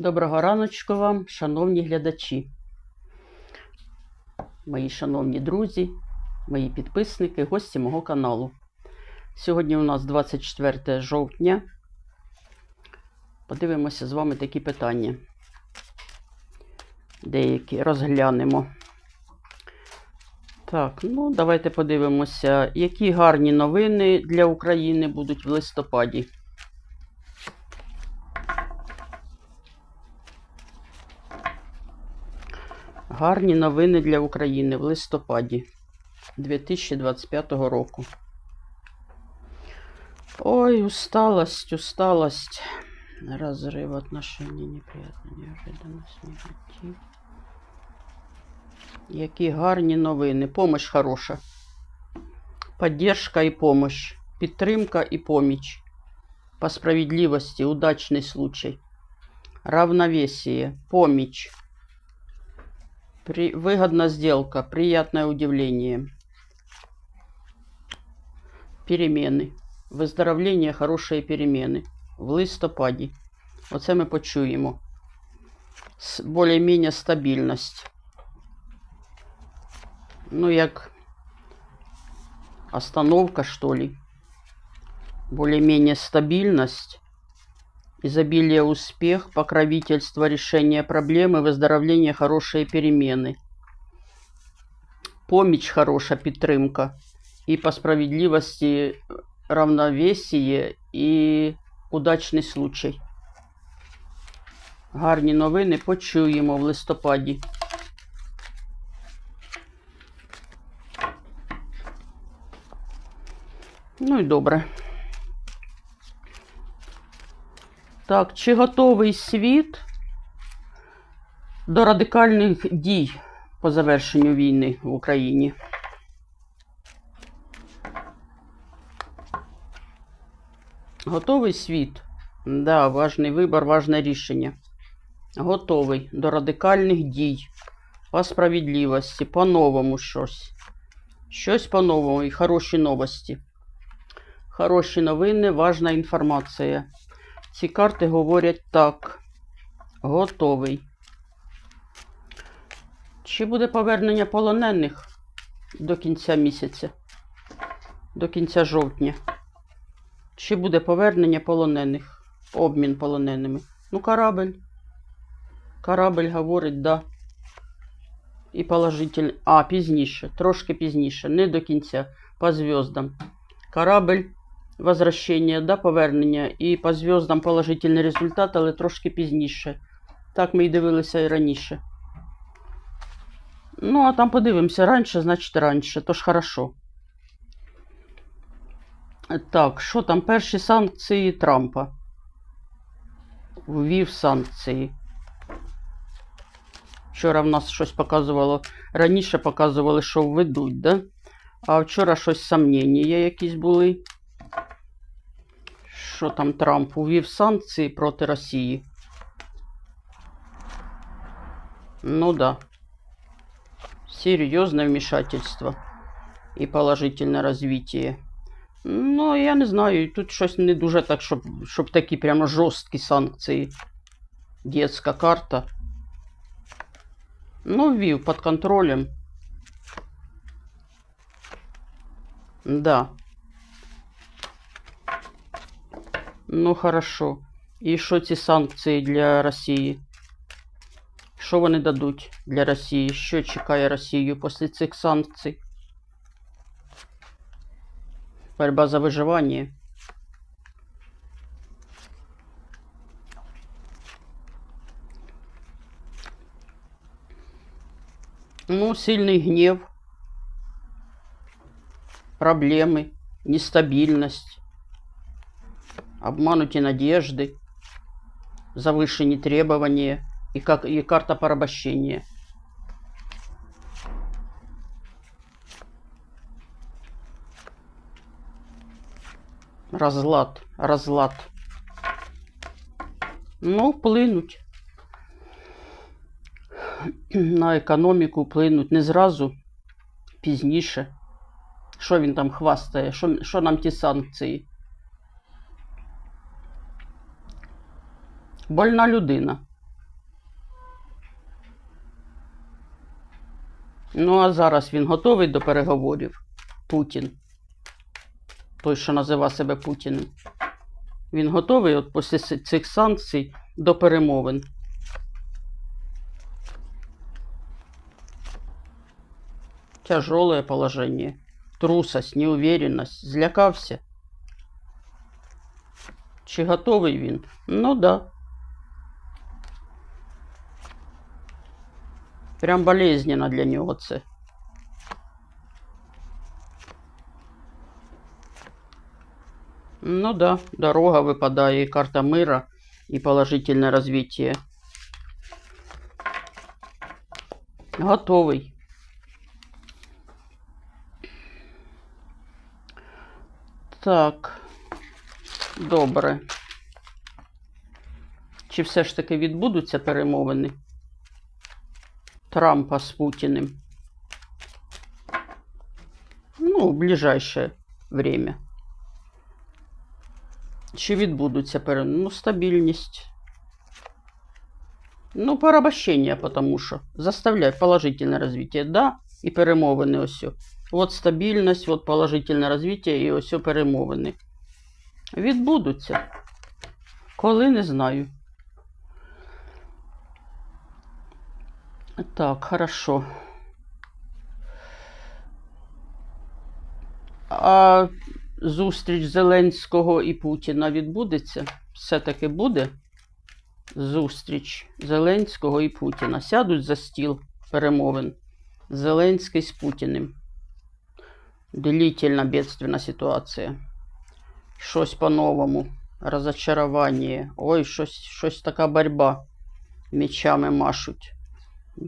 Доброго раночку вам, шановні глядачі, мої шановні друзі, мої підписники, гості мого каналу. Сьогодні у нас 24 жовтня. Подивимося з вами такі питання. Деякі розглянемо. Так, ну давайте подивимося, які гарні новини для України будуть в листопаді. Гарні новини для України в листопаді 2025 року. Ой, усталость, усталость. Разрыв отношений, неприятно, неожиданность, негатив. Які гарні новини. Помощь хороша. Поддержка і помощь. Підтримка і поміч. По справедливости, удачний случай. Равновесие, поміч. При... Выгодная сделка, приятное удивление. Перемены. Виздоровлення, хороші переміни. В листопаді. Оце ми почуємо. С- Більш-менш стабільність. Ну, як остановка, что ли. Более-менее стабильность Изобилие, успех, покровительство, решение проблемы, выздоровление, хорошие перемены. Поміч хороша підтримка. І по справедливості равновесие і удачний случай. Гарні новини почуємо в листопаді. Ну і добре. Так, чи готовий світ до радикальних дій по завершенню війни в Україні? Готовий світ? Да, важний вибір, важне рішення. Готовий до радикальних дій, по справедливості, по-новому щось. Щось по-новому і хороші новості. Хороші новини, важна інформація. Ці карти говорять так. Готовий. Чи буде повернення полонених до кінця місяця? До кінця жовтня? Чи буде повернення полонених? Обмін полоненими? Ну, корабль. Корабль говорить, да. І положитель. А, пізніше, трошки пізніше, не до кінця, по зв'яздам. Корабль, возвращення, да, повернення, і по зв'яздам положительний результат, але трошки пізніше. Так ми і дивилися і раніше. Ну, а там подивимося раніше, значить раніше, то ж хорошо. Так, що там? Перші санкції Трампа. Ввів санкції. Вчора в нас щось показувало. Раніше показували, що введуть, да? А вчора щось сомнення якісь були. Що там Трамп увів санкції проти Росії? Ну да. Серьезное вмешательство и положительное развитие. Ну, я не знаю, тут щось не дуже так, щоб, щоб такі прямо жорсткі санкції. Детська карта. Ну, ввів під контролем. Да. Ну, хорошо. І що ці санкції для Росії? Що вони дадуть для Росії? Що чекає Росію після цих санкцій? Борьба за выживание. Ну, сильный гнев, проблемы, нестабильность, обманутые надежды, завышенные требования и, как, и карта порабощения. Розлад, розлад. Ну, вплинуть. На економіку вплинуть не зразу, пізніше. Що він там хвастає? Що, що нам ті санкції? больна людина. Ну, а зараз він готовий до переговорів. Путін. Той, що називає себе Путіним. Він готовий от після цих санкцій до перемовин. Тяжелое положення. Трусость, неуверенность. Злякався. Чи готовий він? Ну да. Прям болезненно для нього це. Ну да, дорога випадає, і карта мира, і положительне розвиття. Готовий. Так. Добре. Чи все ж таки відбудуться перемовини Трампа з Путіним? Ну, в ближайшее время. Чи відбудуться перемовини? Ну, стабільність. Ну, порабощення, потому що. Заставляй положительне розвиття, да, і перемовини ось. От стабільність, от положительне розвиття і ось перемовини. Відбудуться. Коли не знаю. Так, хорошо. А зустріч Зеленського і Путіна відбудеться? Все-таки буде зустріч Зеленського і Путіна. Сядуть за стіл перемовин. Зеленський з Путіним. Длительна бедственна ситуація. Щось по-новому. Розочарування. Ой, щось, щось така борьба. Мечами машуть.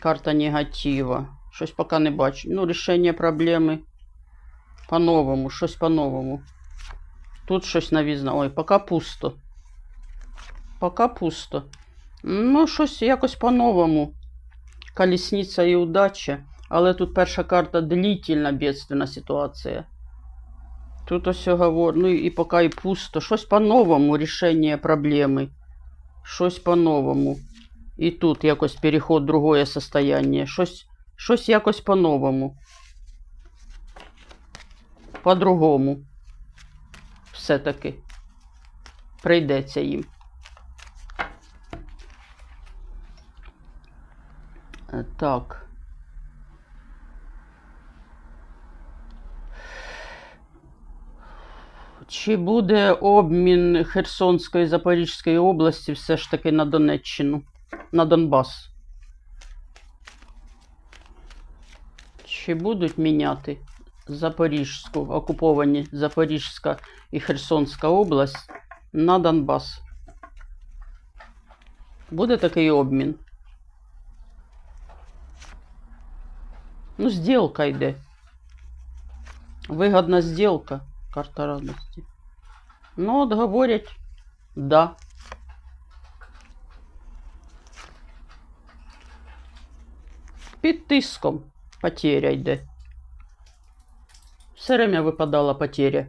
Карта негатива. Щось поки не бачу. Ну, рішення проблеми по-новому, щось по-новому. Тут щось навізно. Ой, поки пусто. Поки пусто. Ну, щось якось по-новому. Колісниця і удача. Але тут перша карта длительна бедственна ситуація. Тут ось говорю, ну і поки і пусто. Щось по-новому рішення проблеми. Щось по-новому. І тут якось переход в другое состояние. Щось, щось якось по-новому. По-другому. Все-таки. Прийдеться їм. Е, Так. Чи буде обмін Херсонської і Запорізької області все ж таки на Донеччину, на Донбас? Чи будуть міняти Запорізьку, окуповані Запорізька і Херсонська область на Донбас? Буде такий обмін? Ну, сделка йде. Вигодна сделка. Карта радості. Ну, от говорять, да. Під тиском потеря йде. Все время випадала потеря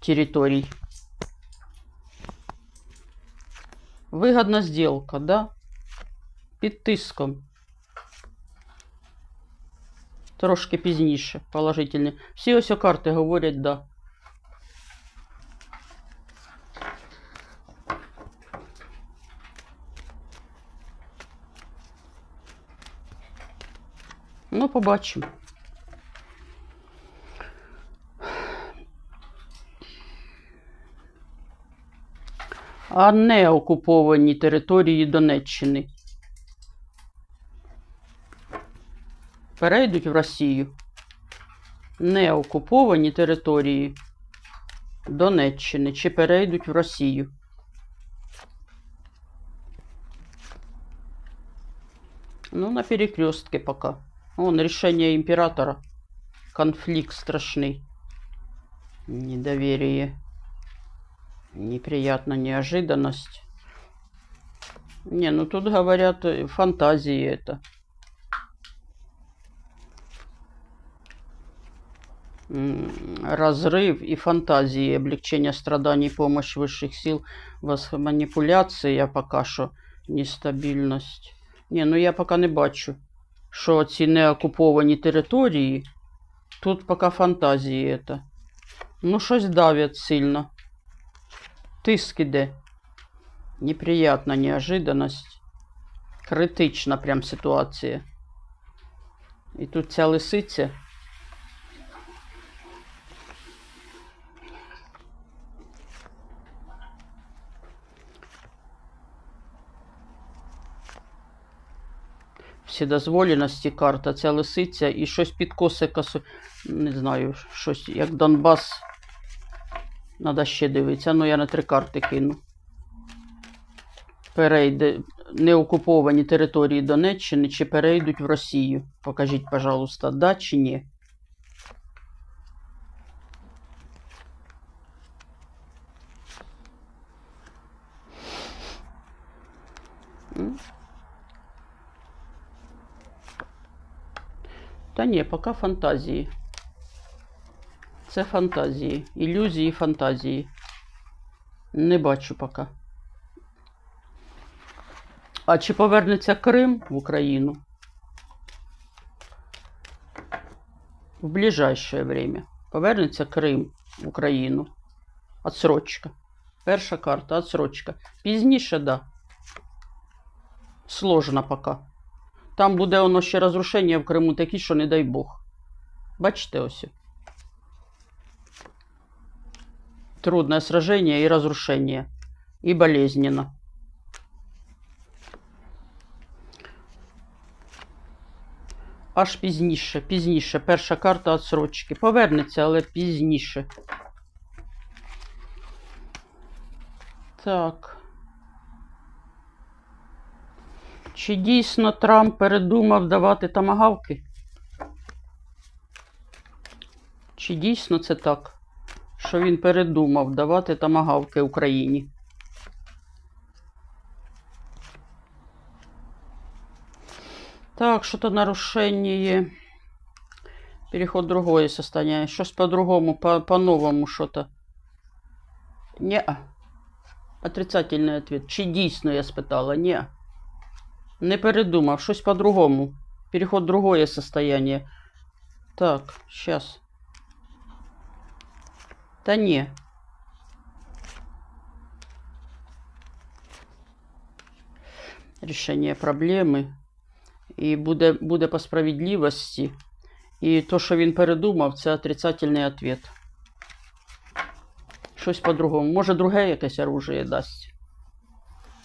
територій. Вигодна сделка, да? Під тиском. Трошки пізніше, положительні. Всі ось о карти говорять, да. Ну, побачимо. А не окуповані території Донеччини. Перейдуть в Росію. Не окуповані території Донеччини чи перейдуть в Росію. Ну, на перекрестке пока. Вон решение императора. Конфликт страшный. Недоверие. Неприятно, неожиданность. Не, ну тут говорят э, фантазии это. Разрыв и фантазии, облегчение страданий, помощь высших сил, вас- манипуляция пока що, нестабільність. Не, ну я пока не бачу. Що ці неокуповані території, тут поки фантазії это. Ну, щось давять сильно. Тиск іде. Неприятна неожиданность. Критична прям ситуація. І тут ця лисиця. Вседозволеності карта, ця лисиця і щось підкоси косу. Не знаю, щось як Донбас. Надо ще дивитися. Ну, я на три карти кину. Перейде неокуповані території Донеччини чи перейдуть в Росію? Покажіть, пожалуйста, да чи ні? Та ні, поки фантазії. Це фантазії. Ілюзії, фантазії. Не бачу поки. А чи повернеться Крим в Україну? В ближайшее время. Повернеться Крим в Україну. Отсрочка. Перша карта отсрочка. Пізніше, да. Сложно поки. Там буде воно ще розрушення в Криму такі, що не дай Бог. Бачите ось. Трудное сражение и разрушение. И болезненно. Аж пізніше, пізніше. Перша карта отсрочки. Повернеться, але пізніше. Так. Чи дійсно Трамп передумав давати тамагавки? Чи дійсно це так, що він передумав давати тамагавки Україні? Так, что-то нарушение. Переход в другое состояние. Щось по-другому, по- по-новому что-то. Не. Отрицательный ответ. Чи дійсно я спитала? Не. Не передумав. Щось по-другому. Переход в другое состояние. Так, сейчас. Та ні. Рішення проблеми. І буде, буде по справедливості. І то, що він передумав, це отрицательний ответ. Щось по-другому. Може, друге якесь оружие дасть.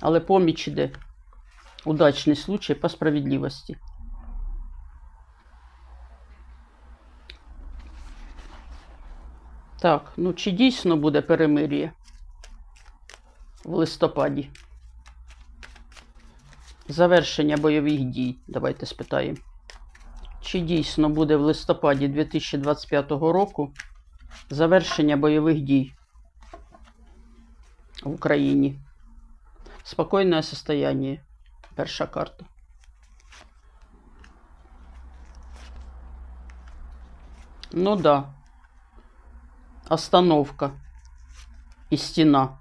Але поміч іде. Удачний случай по справедливості. Так, ну чи дійсно буде перемир'я в листопаді? Завершення бойових дій. Давайте спитаємо. Чи дійсно буде в листопаді 2025 року завершення бойових дій в Україні? Спокійне состояние. Перша карта. Ну да. Остановка. И стена.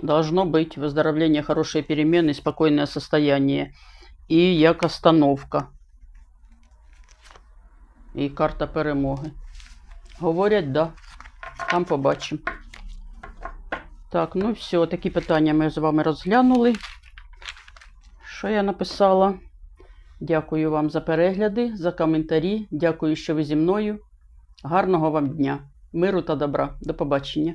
Должно быть выздоровление, хорошие перемены, спокойное состояние. І як остановка. І карта перемоги. Говорять, да. Там побачимо. Так, ну все, такі питання ми з вами розглянули. Що я написала? Дякую вам за перегляди, за коментарі. Дякую, що ви зі мною. Гарного вам дня, миру та добра. До побачення.